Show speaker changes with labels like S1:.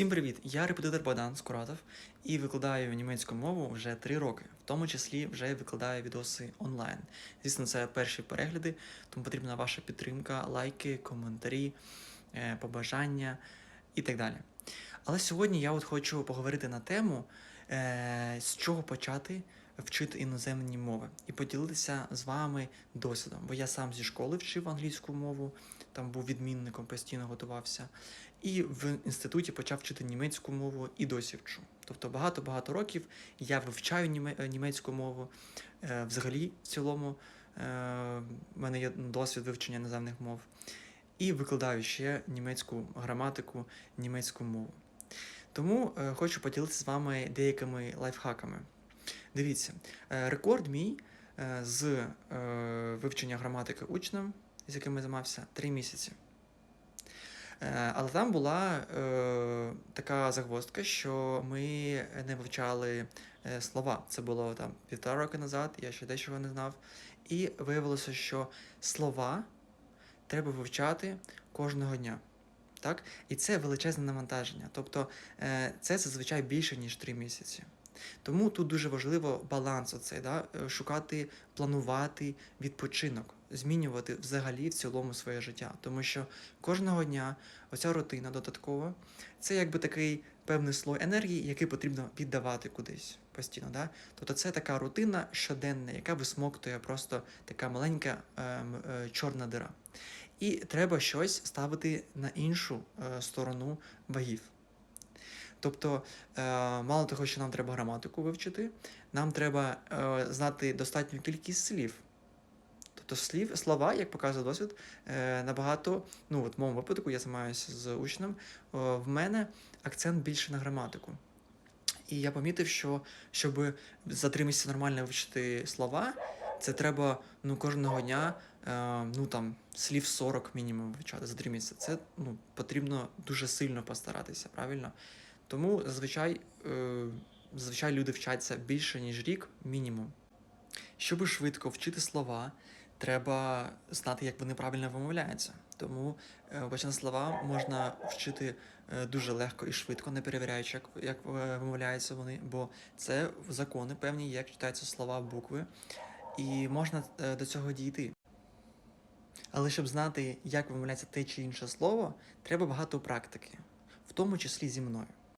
S1: Всім привіт! Я репетитор Богдан Скуратов і викладаю німецьку мову вже три роки, в тому числі вже викладаю відоси онлайн. Звісно, це перші перегляди, тому потрібна ваша підтримка, лайки, коментарі, е, побажання і так далі. Але сьогодні я от хочу поговорити на тему, е, з чого почати вчити іноземні мови і поділитися з вами досвідом. Бо я сам зі школи вчив англійську мову, там був відмінником, постійно готувався. І в інституті почав вчити німецьку мову і досі вчу. Тобто багато-багато років я вивчаю е, німецьку мову. Е, Взагалі, в цілому, е, в мене є досвід вивчення іноземних мов. І викладаю ще німецьку граматику, німецьку мову. Тому хочу поділитися з вами деякими лайфхаками. Дивіться, е, рекорд мій е, з е, вивчення граматики учнем, з яким я займався, 3 місяці. Але там була така загвоздка, що ми не вивчали слова. Це було там півтора роки назад, я ще дечого не знав. І виявилося, що слова треба вивчати кожного дня. Так? І це величезне навантаження. Тобто це зазвичай більше, ніж три місяці. Тому тут дуже важливо баланс оцей, да? е, шукати, планувати відпочинок, змінювати взагалі в цілому своє життя. Тому що кожного дня оця рутина додаткова це якби такий певний слой енергії, який потрібно віддавати кудись постійно. Да? Тобто це така рутина щоденна, яка висмоктує просто така маленька е, е, чорна дира. І треба щось ставити на іншу е, сторону вагів. Тобто, е, мало того, що нам треба граматику вивчити, нам треба е, знати достатню кількість слів. Тобто слів, слова, як показує досвід, е, набагато, ну от в моєму випадку я займаюся з учнем, в мене акцент більше на граматику. І я помітив, що щоб за три місяці нормально вивчити слова, це треба ну, кожного дня ну, там, слів 40 мінімум вивчати за три місяці. Це ну, потрібно дуже сильно постаратися, правильно? Тому зазвичай, е, зазвичай люди вчаться більше, ніж рік мінімум. Щоб швидко вчити слова, треба знати, як вони правильно вимовляються. Тому е, почне слова можна вчити е, дуже легко і швидко, не перевіряючи, як, як е, вимовляються вони, бо це закони певні, як читаються слова, букви, і можна до цього дійти. Але щоб знати, як вимовляється те чи інше слово, треба багато практики, в тому числі зі мною.